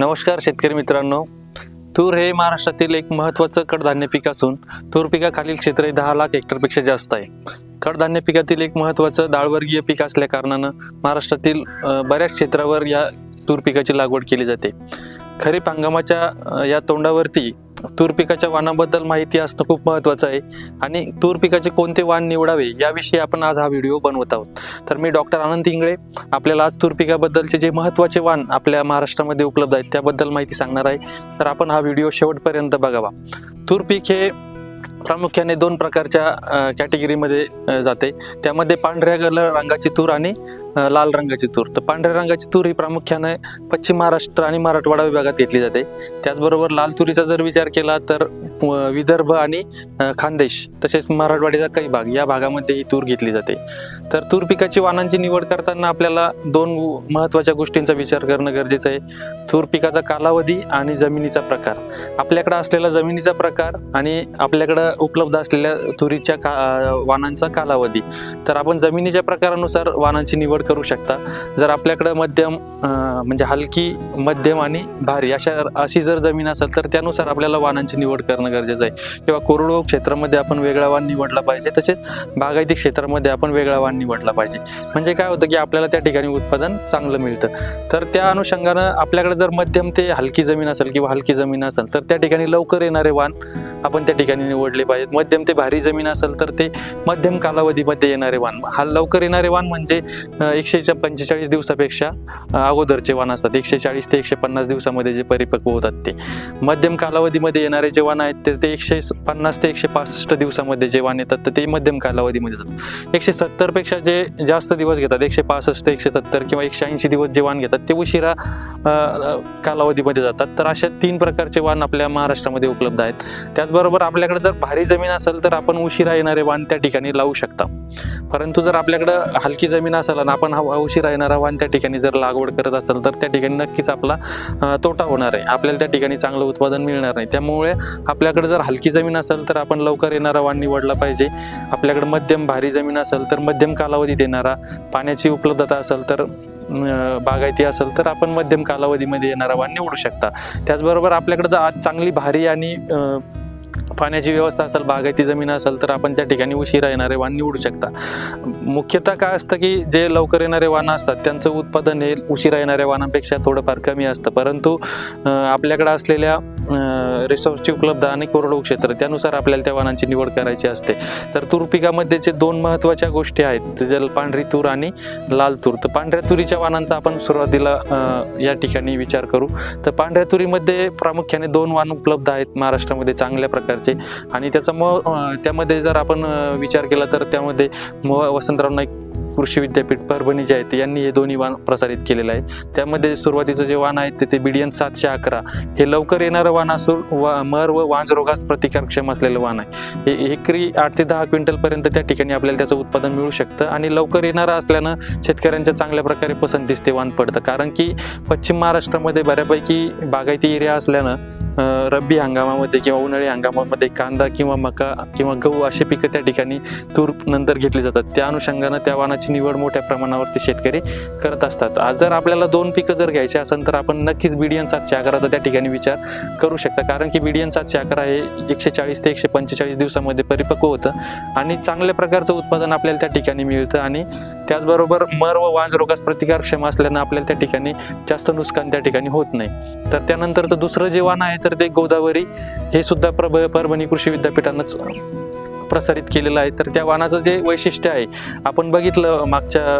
नमस्कार शेतकरी मित्रांनो. तूर हे महाराष्ट्रातील एक महत्त्वाचं कडधान्य पीक असून तूर पिकाखालील क्षेत्र हे दहा लाख हेक्टरपेक्षा जास्त आहे. कडधान्य पिकातील एक महत्त्वाचं डाळवर्गीय पीक असल्या कारणानं महाराष्ट्रातील बऱ्याच क्षेत्रावर या तूर पिकाची लागवड केली जाते. खरीप हंगामाच्या या तोंडावरती तूर पिकाच्या वाणाबद्दल माहिती असणं खूप महत्त्वाचं आहे. आणि तूर पिकाचे कोणते वाण निवडावे याविषयी आपण आज हा व्हिडिओ बनवत आहोत. तर मी डॉक्टर आनंद इंगळे आपल्याला आज तूर पिकाबद्दलचे जे महत्त्वाचे वाण आपल्या महाराष्ट्रामध्ये उपलब्ध आहेत त्याबद्दल माहिती सांगणार आहे. तर आपण हा व्हिडिओ शेवटपर्यंत बघावा. तूर पीक हे प्रामुख्याने दोन प्रकारच्या कॅटेगरीमध्ये जाते. त्यामध्ये पांढऱ्या कलर रंगाची तूर आणि लाल रंगाची तूर. तर पांढऱ्या रंगाची तूर ही प्रामुख्याने पश्चिम महाराष्ट्र आणि मराठवाडा विभागात घेतली जाते. त्याचबरोबर लाल तुरीचा जर विचार केला तर विदर्भ आणि खानदेश तसेच मराठवाड्याचा काही भाग या भागामध्ये ही तूर घेतली जाते. तर तूर पिकाची वाणांची निवड करताना आपल्याला दोन महत्त्वाच्या गोष्टींचा विचार करणं गरजेचं आहे. तूर पिकाचा कालावधी आणि जमिनीचा प्रकार. आपल्याकडं असलेला जमिनीचा प्रकार आणि आपल्याकडं उपलब्ध असलेल्या तुरीच्या का वाणांचा कालावधी. तर आपण जमिनीच्या प्रकारानुसार वाणांची निवड करू शकता. जर आपल्याकडं मध्यम म्हणजे हलकी मध्यम आणि भारी अशा अशी जर जमीन असेल तर त्यानुसार आपल्याला वाणांची निवड करणं गरजेचं आहे. किंवा कोरडवाहू क्षेत्रामध्ये आपण वेगळा वाण निवडला पाहिजे तसेच बागायती क्षेत्रामध्ये आपण वेगळा वाण निवडला पाहिजे. म्हणजे काय होतं की आपल्याला त्या ठिकाणी उत्पादन चांगलं मिळतं. तर त्या अनुषंगानं आपल्याकडे जर मध्यम ते हलकी जमीन असेल किंवा हलकी जमीन असेल तर त्या ठिकाणी लवकर येणारे वाण आपण त्या ठिकाणी निवडले पाहिजेत. मध्यम ते भारी जमीन असेल तर ते मध्यम कालावधीमध्ये येणारे वाण हा लवकर येणारे वाण म्हणजे एकशे पंचेचाळीस दिवसापेक्षा अगोदरचे वाण असतात. एकशे चाळीस ते एकशे पन्नास दिवसामध्ये जे परिपक्व होतात ते. मध्यम कालावधीमध्ये येणारे जे वाण आहेत ते- ते एकशे पन्नास ते एकशे पासष्ट दिवसामध्ये जे वाण येतात तर ते मध्यम कालावधीमध्ये येतात. एकशे सत्तरपेक्षा जे जास्त दिवस घेतात एकशे पासष्ट एकशे सत्तर किंवा एकशे ऐंशी दिवस जे वाण घेतात ते उशिरा कालावधीमध्ये जातात. तर अशा तीन प्रकारचे वाण आपल्या महाराष्ट्रामध्ये उपलब्ध आहेत. त्याचबरोबर आपल्याकडे जर भारी जमीन असेल तर आपण उशिरा येणारे वाण त्या ठिकाणी लावू शकता. परंतु जर आपल्याकडं हलकी जमीन असेल आणि आपण हा उशिरा येणारा वाण त्या ठिकाणी जर लागवड करत असेल तर त्या ठिकाणी नक्कीच आपला तोटा होणार आहे. आपल्याला त्या ठिकाणी चांगलं उत्पादन मिळणार नाही. त्यामुळे आपल्याकडे जर हलकी जमीन असेल तर आपण लवकर येणारा वाण निवडला पाहिजे. आपल्याकडे मध्यम भारी जमीन असेल तर मध्यम कालावधीत येणारा पाण्याची उपलब्धता असेल तर बागायती असेल तर आपण मध्यम कालावधीमध्ये येणारा वाण निवडू शकता. त्याचबरोबर आपल्याकडे जर आज चांगली भारी आणि पाण्याची व्यवस्था असेल बागायती जमीन असेल तर आपण त्या ठिकाणी उशिरा येणारे वाण निवडू शकता. मुख्यतः काय असतं की जे लवकर येणारे वाण असतात त्यांचं उत्पादन हे उशिरा येणाऱ्या वाणांपेक्षा थोडंफार कमी असतं. परंतु आपल्याकडे असलेल्या रिसोर्सची उपलब्ध आणि कोरडवाहू क्षेत्र त्यानुसार आपल्याला त्या वाहनांची निवड करायची असते. तर तूर पिकामध्ये जे दोन महत्त्वाच्या गोष्टी आहेत ज्याला पांढरी तूर आणि लाल तूर. तर पांढऱ्या तुरीच्या वाणांचा आपण सुरुवातीला या ठिकाणी विचार करू. तर पांढऱ्या तुरीमध्ये प्रामुख्याने दोन वाण उपलब्ध आहेत महाराष्ट्रामध्ये चांगल्या प्रकारचे. आणि त्याचा म त्यामध्ये जर आपण विचार केला तर त्यामध्ये म वसंतराव नाईक कृषी विद्यापीठ परभणी जे आहेत यांनी हे दोन्ही वाण प्रसारित केलेलं आहे त्यामध्ये सुरुवातीचं जे वाण आहे ते ते बिडियन सातशे अकरा. हे लवकर येणारं वाण असून वा मर व वांज रोगास प्रतिकारक्षम असलेलं वाण आहे. हे एकरी आठ ते दहा क्विंटलपर्यंत त्या ठिकाणी आपल्याला त्याचं उत्पादन मिळू शकतं आणि लवकर येणारं असल्यानं शेतकऱ्यांच्या चांगल्या प्रकारे पसंतीस ते वाण पडतं. कारण की पश्चिम महाराष्ट्रामध्ये बऱ्यापैकी बागायती एरिया असल्यानं रब्बी हंगामामध्ये किंवा उन्हाळी हंगामामध्ये कांदा किंवा मका किंवा गहू अशी पिकं त्या ठिकाणी तूर नंतर घेतली जातात. त्या अनुषंगानं त्या वाणाची निवड मोठ्या प्रमाणावरती शेतकरी करत असतात. आज जर आपल्याला दोन पिकं जर घ्यायची असेल तर आपण नक्कीच बीडीएन सातशे अकराचा त्या ठिकाणी विचार करू शकता. कारण की बीडीएन सातशे अकरा हे एकशे चाळीस ते एकशे पंचेचाळीस दिवसामध्ये परिपक्व होतं आणि चांगल्या प्रकारचं उत्पादन आपल्याला त्या ठिकाणी मिळतं आणि त्याचबरोबर मर व वांज रोगास प्रतिकारक्षम असल्यानं आपल्याला त्या ठिकाणी जास्त नुकसान त्या ठिकाणी होत नाही. तर त्यानंतरचं दुसरं जे वाण आहे तर ते गोदावरी हे सुद्धा प्रभ परभणी कृषी विद्यापीठानंच प्रसारित केलेलं आहे तर त्या वाणाचं जे वैशिष्ट्य आहे आपण बघितलं मागच्या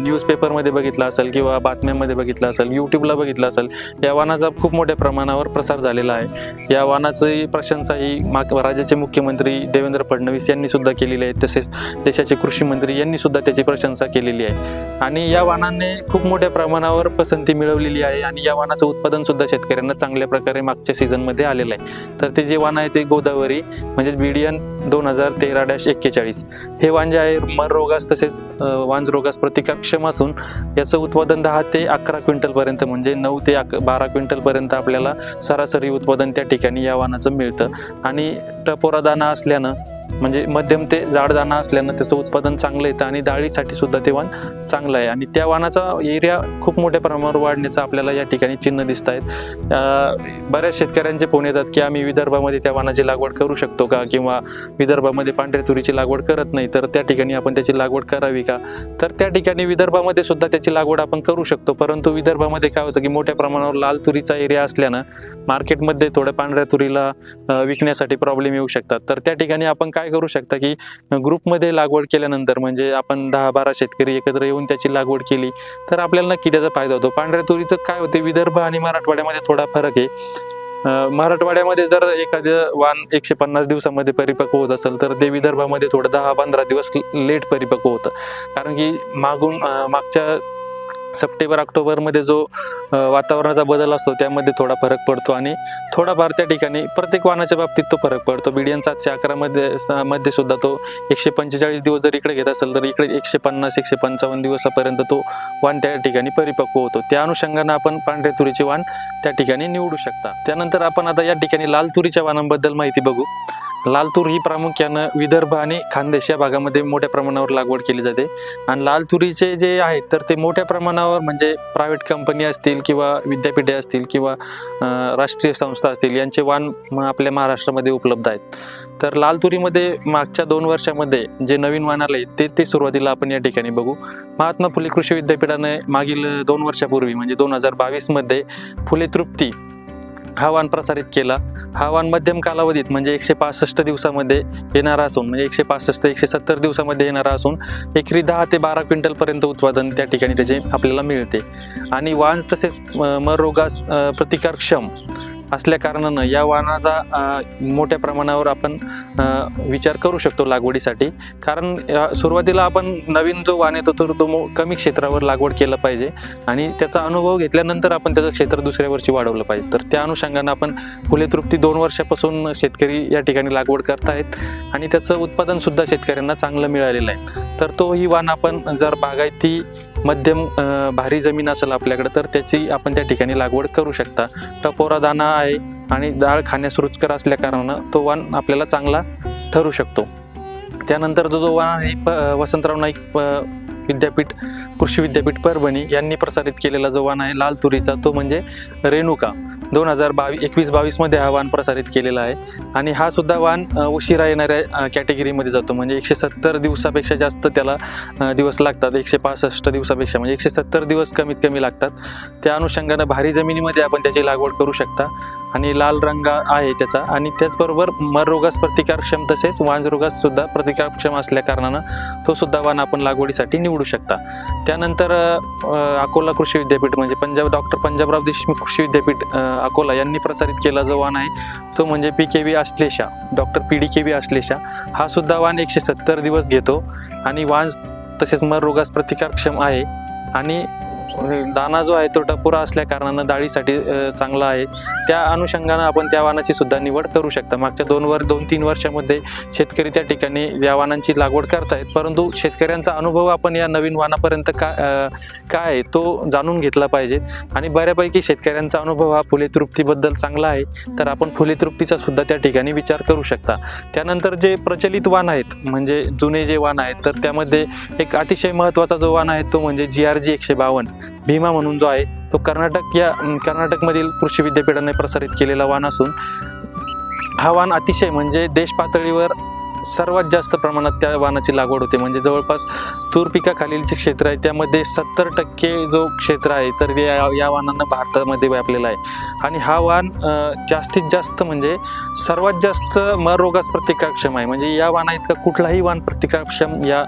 न्यूजपेपरमध्ये बघितलं असेल किंवा बातम्यांमध्ये बघितलं असेल यूट्यूबला बघितलं असेल या वाणाचा खूप मोठ्या प्रमाणावर प्रसार झालेला आहे. या वाणाची प्रशंसा ही माग राज्याचे मुख्यमंत्री देवेंद्र फडणवीस यांनी सुद्धा केलेली आहे तसेच देशाचे कृषी मंत्री यांनी सुद्धा त्याची प्रशंसा केलेली आहे. आणि या वाहनाने खूप मोठ्या प्रमाणावर पसंती मिळवलेली आहे आणि या वाहनाचं उत्पादन सुद्धा शेतकऱ्यांना चांगल्या प्रकारे मागच्या सीझनमध्ये आलेलं आहे. तर ते जे वाण आहे ते गोदावरी म्हणजेच बिडियन दोन दोन हजार तेरा डॅश एक्केचाळीस. हे वांजे आहे मर रोगास तसेच वांज रोगास प्रतिकारक्षम असून याचं उत्पादन दहा ते अकरा क्विंटलपर्यंत म्हणजे नऊ ते अक बारा क्विंटलपर्यंत आपल्याला सरासरी उत्पादन त्या ठिकाणी या वाणाचं मिळतं. आणि टपोरा दाना असल्यानं म्हणजे मध्यम ते जाड दाणा असल्यानं त्याचं उत्पादन चांगलं येतं आणि डाळीसाठी सुद्धा ते वाण चांगलं आहे. आणि त्या वाणाचा एरिया खूप मोठ्या प्रमाणावर वाढण्याचं आपल्याला या ठिकाणी चिन्ह दिसत आहेत. बऱ्याच शेतकऱ्यांचे फोन येतात की आम्ही विदर्भामध्ये त्या वाणाची लागवड करू शकतो का? किंवा विदर्भामध्ये पांढऱ्या तुरीची लागवड करत नाही तर त्या ठिकाणी आपण त्याची लागवड करावी का? तर त्या ठिकाणी विदर्भामध्ये सुद्धा त्याची लागवड आपण करू शकतो. परंतु विदर्भामध्ये काय होतं की मोठ्या प्रमाणावर लाल तुरीचा एरिया असल्यानं मार्केटमध्ये थोड्या पांढऱ्या तुरीला विकण्यासाठी प्रॉब्लेम येऊ शकतात. तर त्या ठिकाणी आपण काय करू शकता की ग्रुपमध्ये लागवड केल्यानंतर म्हणजे आपण दहा बारा शेतकरी एकत्र येऊन त्याची लागवड केली तर आपल्याला नक्की त्याचा फायदा होतो. पांढऱ्या तुरीचं काय होते विदर्भ आणि मराठवाड्यामध्ये थोडा फरक आहे. मराठवाड्यामध्ये जर एखादं वाण एकशे पन्नास दिवसामध्ये परिपक्व होत असेल तर ते विदर्भामध्ये थोडं दहा पंधरा दिवस लेट परिपक्व होतं. कारण की मागून मागच्या सप्टेंबर ऑक्टोबरमध्ये जो वातावरणाचा बदल असतो त्यामध्ये थोडा फरक पडतो आणि थोडाफार त्या ठिकाणी प्रत्येक वाहनाच्या बाबतीत तो फरक पडतो. बिडियन सातशे अकरामध्ये मध्ये सुद्धा तो एकशे पंचेचाळीस दिवस जर इकडे घेत असेल तर इकडे एकशे पन्नास एकशे पंचावन्न दिवसापर्यंत तो वाण त्या ठिकाणी परिपक्व होतो. त्या अनुषंगानं आपण पांढऱ्या तुरीचे वाण त्या ठिकाणी निवडू शकता. त्यानंतर आपण आता या ठिकाणी लाल तुरीच्या वाणांबद्दल माहिती बघू. लाल तूर ही प्रामुख्यानं विदर्भ आणि खानदेश या भागामध्ये मोठ्या प्रमाणावर लागवड केली जाते. आणि लाल तुरीचे जे आहेत तर ते मोठ्या प्रमाणावर म्हणजे प्रायव्हेट कंपनी असतील किंवा विद्यापीठे असतील किंवा राष्ट्रीय संस्था असतील यांचे वाण आपल्या महाराष्ट्रामध्ये उपलब्ध आहेत. तर लाल तुरीमध्ये मागच्या दोन वर्षामध्ये जे नवीन वाण आले ते ते सुरुवातीला आपण या ठिकाणी बघू. महात्मा फुले कृषी विद्यापीठाने मागील दोन वर्षापूर्वी म्हणजे दोन हजार बावीसमध्ये फुले तृप्ती हा वाण प्रसारित केला. हा वाण मध्यम कालावधीत म्हणजे एकशे पासष्ट दिवसामध्ये येणारा असून म्हणजे एकशे पासष्ट एकशे सत्तर दिवसामध्ये येणारा असून एकरी दहा ते बारा क्विंटलपर्यंत उत्पादन त्या ठिकाणी त्याचे आपल्याला मिळते. आणि वाण तसेच मरोगास प्रतिकारक्षम असल्या कारणानं या वाणाचा मोठ्या प्रमाणावर आपण विचार करू शकतो लागवडीसाठी. कारण सुरुवातीला आपण नवीन जो वाण येतो तर तो मो- कमी क्षेत्रावर लागवड केलं पाहिजे आणि त्याचा अनुभव घेतल्यानंतर आपण त्याचं क्षेत्र दुसऱ्या वर्षी वाढवलं पाहिजे. तर त्या अनुषंगानं आपण फुले तृप्ती दोन वर्षापासून शेतकरी या ठिकाणी लागवड करतायत आणि त्याचं उत्पादनसुद्धा शेतकऱ्यांना चांगलं मिळालेलं आहे. तर तो ही वाण आपण जर बागायती मध्यम भारी जमीन असेल आपल्याकडे तर त्याची आपण त्या ठिकाणी लागवड करू शकता. टपोरा दाणा आहे आणि डाळ खाण्यास रुचकर असल्याकारणानं तो वाण आपल्याला चांगला ठरू शकतो. त्यानंतर जो जो वाण आहे प वसंतराव नाईक प- विद्यापीठ कृषी विद्यापीठ परभणी यांनी प्रसारित केलेला जो वाण आहे लाल तुरीचा तो म्हणजे रेणुका. दोन हजार बावीस एकवीस बावीसमध्ये हा वाण प्रसारित केलेला आहे. आणि हा सुद्धा वाण उशिरा येणाऱ्या कॅटेगरीमध्ये जातो. म्हणजे एकशे सत्तर दिवसापेक्षा जास्त त्याला दिवस लागतात. एकशे पासष्ट दिवसापेक्षा म्हणजे एकशे सत्तर दिवस कमीत कमी लागतात. त्या अनुषंगानं भारी जमिनीमध्ये आपण त्याची लागवड करू शकता. आणि लाल रंग आहे त्याचा. आणि त्याचबरोबर मर रोगास प्रतिकारक्षम तसेच वांज सुद्धा प्रतिकारक्षम असल्या कारणानं तो सुद्धा वाण आपण लागवडीसाठी निवडू शकता. त्यानंतर अकोला कृषी विद्यापीठ म्हणजे पंजाब डॉक्टर पंजाबराव देशमुख कृषी विद्यापीठ अकोला यांनी प्रसारित केला जो वाण आहे तो म्हणजे P K V Ashlesha doctor P D K V Ashlesha हा सुद्धा वाण एकशे सत्तर दिवस घेतो आणि वाण तसेच मर रोगास प्रतिकारक्षम आहे. आणि दाना जो आहे तो टपुरा असल्या कारणानं डाळीसाठी चांगला आहे. त्या अनुषंगानं आपण त्या वाणाची सुद्धा निवड करू शकता. मागच्या दोन वर दोन तीन वर्षामध्ये शेतकरी त्या ठिकाणी या वानांची लागवड करतायत. परंतु शेतकऱ्यांचा अनुभव आपण या नवीन वानापर्यंत का काय आहे तो जाणून घेतला पाहिजे. आणि बऱ्यापैकी शेतकऱ्यांचा अनुभव हा फुले तृप्तीबद्दल चांगला आहे. तर आपण फुले तृप्तीचा सुद्धा त्या ठिकाणी विचार करू शकता. त्यानंतर जे प्रचलित वाण आहेत म्हणजे जुने जे वाण आहेत तर त्यामध्ये एक अतिशय महत्त्वाचा जो वाण आहे तो म्हणजे जी आर जी एकशे बावन्न. भीमा म्हणून जो आहे तो कर्नाटक या कर्नाटकमधील कृषी विद्यापीठाने प्रसारित केलेला वाण असून हा वाण अतिशय म्हणजे देश पातळीवर सर्वात जास्त प्रमाणात त्या वाणाची लागवड होते. म्हणजे जवळपास तूर पिकाखालील जे क्षेत्र आहे त्यामध्ये सत्तर टक्के जो क्षेत्र आहे तर या या वाणानं भारतामध्ये व्यापलेला आहे. आणि हा वाण जास्तीत जास्त म्हणजे सर्वात जास्त मररोगास प्रतिकारक्षम आहे. म्हणजे या वाणा इतका कुठलाही वाण प्रतिकारक्षम या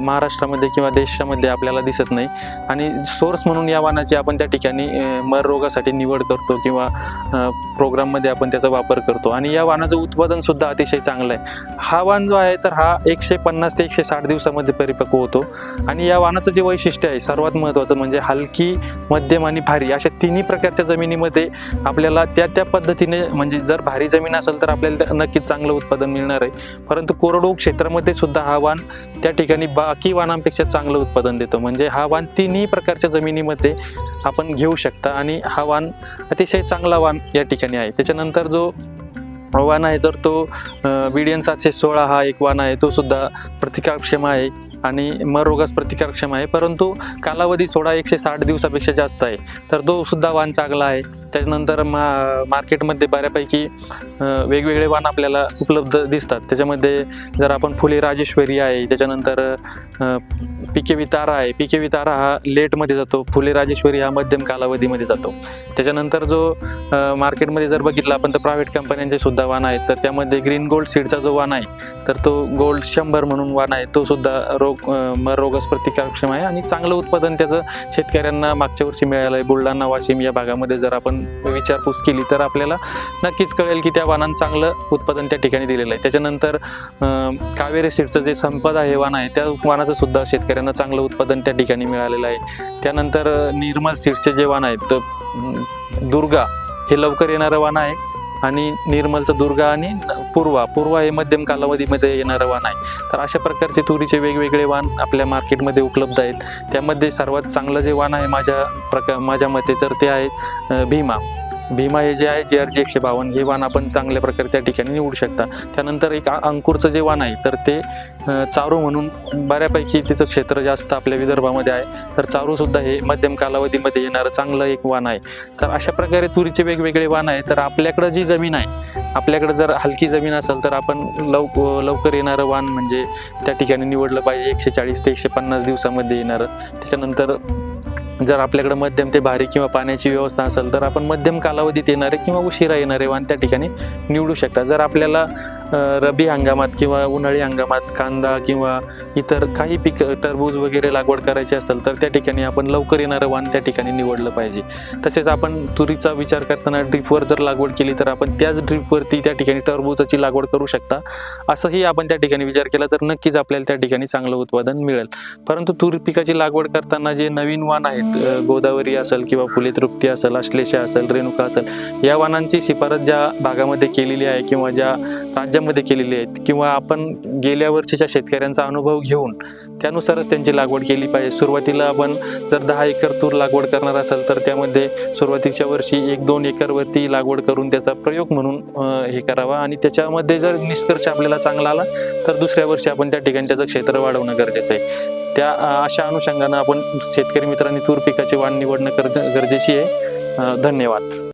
महाराष्ट्रामध्ये किंवा देशामध्ये आपल्याला दिसत नाही. आणि सोर्स म्हणून या वाणाची आपण त्या ठिकाणी मररोगासाठी निवड करतो किंवा प्रोग्राममध्ये आपण त्याचा वापर करतो. आणि या वाणाचं उत्पादनसुद्धा अतिशय चांगलं आहे. हा वाण जो आहे तर हा एकशे पन्नास ते एकशे साठ दिवसामध्ये परिपक्व होतो. आणि या वाणाचं जे वैशिष्ट्य आहे सर्वात महत्त्वाचं म्हणजे हलकी मध्यम आणि भारी अशा तिन्ही प्रकारच्या जमिनीमध्ये आपल्याला त्या त्या पद्धतीने म्हणजे जर भारी जमीन असेल तर आपल्याला नक्कीच चांगलं उत्पादन मिळणार आहे. परंतु कोरडवाहू क्षेत्रामध्ये सुद्धा हा वाण त्या ठिकाणी बाकी वाणांपेक्षा चांगलं उत्पादन देतो. म्हणजे हा वाण तिन्ही प्रकारच्या जमिनीमध्ये आपण घेऊ शकता आणि हा वाण अतिशय चांगला वाण या ठिकाणी आहे. त्याच्यानंतर जो वाण आहे तर तो बीडीएन सातशे सोळा हा एक वाण आहे तो सुद्धा प्रतिकारक्षम आहे. आणि मर रोगास प्रतिकारक्षम आहे. परंतु कालावधी सोळा एकशे साठ दिवसापेक्षा जास्त आहे. तर तो सुद्धा वाण चांगला आहे. त्याच्यानंतर मा मार्केटमध्ये बऱ्यापैकी वेगवेगळे वाण आपल्याला उपलब्ध दिसतात. त्याच्यामध्ये जर आपण फुले राजेश्वरी आहे त्याच्यानंतर पिके वितारा आहे. पिके वितारा हा लेटमध्ये जातो. फुले राजेश्वरी हा मध्यम कालावधीमध्ये जातो. त्याच्यानंतर जो मार्केटमध्ये जर बघितलं आपण तर प्रायव्हेट कंपन्यांचे सुद्धा वाण आहेत. तर त्यामध्ये ग्रीन गोल्ड सीडचा जो वाण आहे तर तो गोल्ड शंभर म्हणून वाण आहे. तो सुद्धा रोग रोगस मर रोगास प्रतिकारक्षम आहे आणि चांगलं उत्पादन त्याचं शेतकऱ्यांना मागच्या वर्षी मिळालं आहे बुलढाणा वाशिम या भागामध्ये जर आपण विचारपूस केली तर आपल्याला नक्कीच कळेल की त्या वाणानं चांगलं उत्पादन त्या ठिकाणी दिलेलं आहे. त्याच्यानंतर कावेरी सीडचं जे संपदा हे वाण आहे त्या वाणाचं सुद्धा शेतकऱ्यांना चांगलं उत्पादन त्या ठिकाणी मिळालेलं आहे. त्यानंतर निर्मल सीड्सचे जे वाण आहेत तर दुर्गा हे लवकर येणारं वाण आहे. आणि निर्मलचं दुर्गा आणि पूर्वा पूर्वा हे मध्यम कालावधीमध्ये येणारं वाण आहे. तर अशा प्रकारचे तुरीचे वेगवेगळे वाण आपल्या मार्केटमध्ये उपलब्ध आहेत. त्यामध्ये सर्वात चांगलं जे वाण आहे माझ्या प्रकार माझ्या मते तर ते आहे भीमा. भीमा हे जे आहे जे आर जी एकशे बावन्न हे वाण आपण चांगल्या प्रकारे त्या ठिकाणी निवडू शकता. त्यानंतर एक अंकुरचं जे वाण आहे तर ते चारू म्हणून बऱ्यापैकी तिचं क्षेत्र जास्त आपल्या विदर्भामध्ये आहे. तर चारूसुद्धा हे मध्यम कालावधीमध्ये येणारं चांगलं एक वाण आहे. तर अशा प्रकारे तुरीचे वेगवेगळे वाण आहे तर आपल्याकडं जी जमीन आहे आपल्याकडे जर हलकी जमीन असेल तर आपण लव लवकर येणारं वाण म्हणजे त्या ठिकाणी निवडलं पाहिजे. एकशे चाळीस ते एकशे पन्नास दिवसामध्ये येणारं. त्याच्यानंतर जर आपल्याकडे मध्यम ते भारी किंवा पाण्याची व्यवस्था असेल तर आपण मध्यम कालावधीत येणारे किंवा उशिरा येणारे वाण त्या ठिकाणी निवडू शकता. जर आपल्याला रबी रब्बी हंगामात किंवा उन्हाळी हंगामात कांदा किंवा इतर काही पीक टरबूज वगैरे लागवड करायची असेल तर त्या ठिकाणी आपण लवकर येणारं वाण त्या ठिकाणी निवडलं पाहिजे. तसेच आपण तुरीचा विचार करताना ड्रीपवर जर लागवड केली तर आपण त्याच ड्रीपवरती त्या ठिकाणी टरबूजाची लागवड करू शकता. असंही आपण त्या ठिकाणी विचार केला तर नक्कीच आपल्याला त्या ठिकाणी चांगलं उत्पादन मिळेल. परंतु तुरी पिकाची लागवड करताना जे नवीन वाण आहेत गोदावरी असेल किंवा फुले तृप्ती असेल अश्लेषा असेल रेणुका असेल या वाणांची शिफारस ज्या भागामध्ये केलेली आहे किंवा ज्या राज्यामध्ये केलेली आहेत किंवा आपण गेल्या वर्षीच्या शेतकऱ्यांचा अनुभव घेऊन त्यानुसारच त्यांची लागवड केली पाहिजे. सुरुवातीला आपण जर दहा एकर तूर लागवड करणार असेल तर त्यामध्ये सुरुवातीच्या वर्षी एक दोन एकरवरती लागवड करून त्याचा प्रयोग म्हणून हे करावा आणि त्याच्यामध्ये जर निष्कर्ष आपल्याला चांगला आला तर दुसऱ्या वर्षी आपण त्या ठिकाणी त्याचं क्षेत्र वाढवणं गरजेचं आहे. त्या अशा अनुषंगानं आपण शेतकरी मित्रांनी तूर पिकाची वाण निवडणं गरजेची आहे. धन्यवाद.